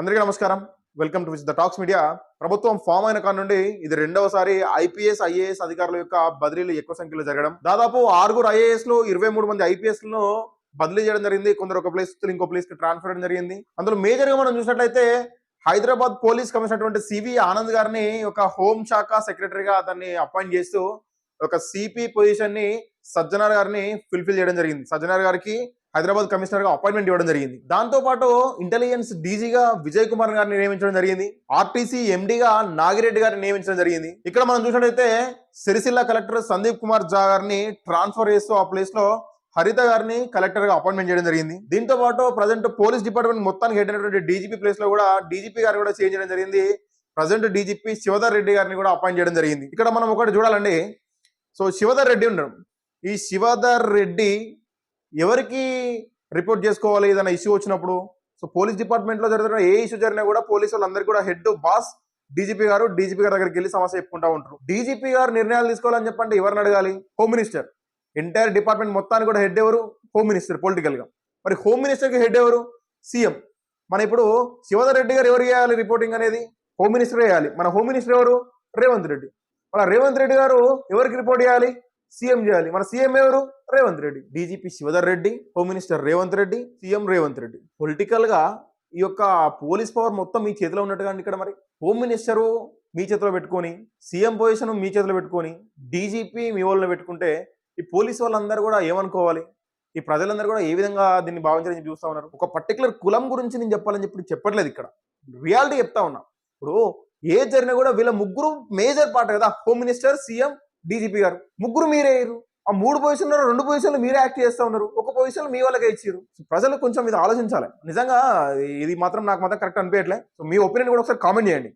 అందరికీ నమస్కారం. Welcome to the talks media ప్రభుత్వం ఫామ్ అయిన కాడ నుండి ఇది రెండవసారి ఐపీఎస్ ఐఏఎస్ అధికారుల యొక్క బదిలీలు ఎక్కువ సంఖ్యలో జరగడం. దాదాపు ఆరుగురు ఐఏఎస్లో ఇరవై మూడు మంది ఐపీఎస్లను బదిలీ చేయడం జరిగింది. కొందరు ఒక ప్లేస్ ఇంకో ప్లేస్కి ట్రాన్స్ఫర్ చేయడం జరిగింది. అందులో మేజర్గా మనం చూసినట్లయితే హైదరాబాద్ పోలీస్ కమిషనర్ అటువంటి సివి ఆనంద్ గారిని ఒక హోం శాఖ సెక్రటరీగా అతన్ని అపాయింట్ చేస్తూ ఒక సిపి పొజిషన్ని సజ్జనార్ గారిని ఫుల్ఫిల్ చేయడం జరిగింది. సజ్జనార్ గారికి హైదరాబాద్ కమిషనర్గా అపాయింట్మెంట్ ఇవ్వడం జరిగింది. దాంతో పాటు ఇంటెలిజెన్స్ డీజీగా విజయ్ కుమార్ గారిని నియమించడం జరిగింది. ఆర్టీసీ ఎండీగా నాగిరెడ్డి గారిని నియమించడం జరిగింది. ఇక్కడ మనం చూసినట్లయితే సిరిసిల్ల కలెక్టర్ సందీప్ కుమార్ జా గారిని ట్రాన్స్ఫర్ చేస్తూ ఆ ప్లేస్లో హరిత గారిని కలెక్టర్గా అపాయింట్మెంట్ చేయడం జరిగింది. దీంతో పాటు ప్రజెంట్ పోలీస్ డిపార్ట్మెంట్ మొత్తానికి హెడ్ అయినటువంటి డీజీపీ ప్లేస్లో కూడా డీజీపీ గారు కూడా చేంజ్ చేయడం జరిగింది. ప్రజెంట్ డీజీపీ శివధర్ రెడ్డి గారిని కూడా అపాయింట్ చేయడం జరిగింది. ఇక్కడ మనం ఒకటి చూడాలండి. సో శివధర్ రెడ్డి ఉండడం. ఈ శివధర్ రెడ్డి ఎవరికి రిపోర్ట్ చేసుకోవాలి? ఏదైనా ఇష్యూ వచ్చినప్పుడు? సో పోలీస్ డిపార్ట్మెంట్లో జరుగుతున్న ఏ ఇష్యూ జరిగినా కూడా పోలీసు వాళ్ళందరికీ కూడా head boss DGP garu DGP గారి దగ్గరికి వెళ్ళి సమస్య చెప్పుకుంటా ఉంటారు. డీజీపీ గారు నిర్ణయాలు తీసుకోవాలని చెప్పండి ఎవరిని అడగాలి? Home minister. ఎంటైర్ డిపార్ట్మెంట్ మొత్తానికి కూడా హెడ్ ఎవరు? హోమ్ మినిస్టర్ పొలిటికల్గా మరి హోమ్ మినిస్టర్కి హెడ్ ఎవరు? సీఎం. మన ఇప్పుడు శివధర్ రెడ్డి గారు ఎవరు చేయాలి రిపోర్టింగ్ అనేది? హోమ్ మినిస్టర్ చేయాలి. మన హోమ్ మినిస్టర్ ఎవరు? రేవంత్ రెడ్డి. మన రేవంత్ రెడ్డి గారు ఎవరికి రిపోర్ట్ చేయాలి? సీఎం చేయాలి. మన సీఎం ఎవరు? Revanth Reddy. DGP Shivdhar Reddy home minister Revanth Reddy CM Revanth Reddy. పొలిటికల్గా ఈ యొక్క పోలీస్ పవర్ మొత్తం మీ చేతిలో ఉన్నట్టుగా ఇక్కడ మరి. హోమ్ మినిస్టరు మీ చేతిలో పెట్టుకొని సీఎం పొజిషన్ మీ చేతిలో పెట్టుకొని డీజీపీ మీ వాళ్ళని పెట్టుకుంటే ఈ పోలీస్ వాళ్ళందరూ కూడా ఏమనుకోవాలి? ఈ ప్రజలందరూ కూడా ఏ విధంగా దీన్ని భావించాలని చూస్తా ఉన్నారు? ఒక పర్టికులర్ కులం గురించి నేను చెప్పాలని చెప్పి చెప్పట్లేదు ఇక్కడ. రియాలిటీ చెప్తా ఉన్నా. ఇప్పుడు ఏ జరిగినా కూడా వీళ్ళ ముగ్గురు మేజర్ పార్ట్ కదా home minister CM DGP garu. ముగ్గురు మీరే అయ్యారు ఆ మూడు పొజిషన్లో రెండు పొజిషన్లు మీరే యాక్ట్ చేస్తా ఉన్నారు. ఒక పొజిషన్ మీ వాళ్ళకే ఇచ్చారు ప్రజలు కొంచెం ఇది ఆలోచించాలి. నిజంగా ఇది మాత్రం నాకు మాత్రం కరెక్ట్ అనిపించట్లే సో మీ ఒపీనియన్ కూడా ఒకసారి కామెంట్ చేయండి.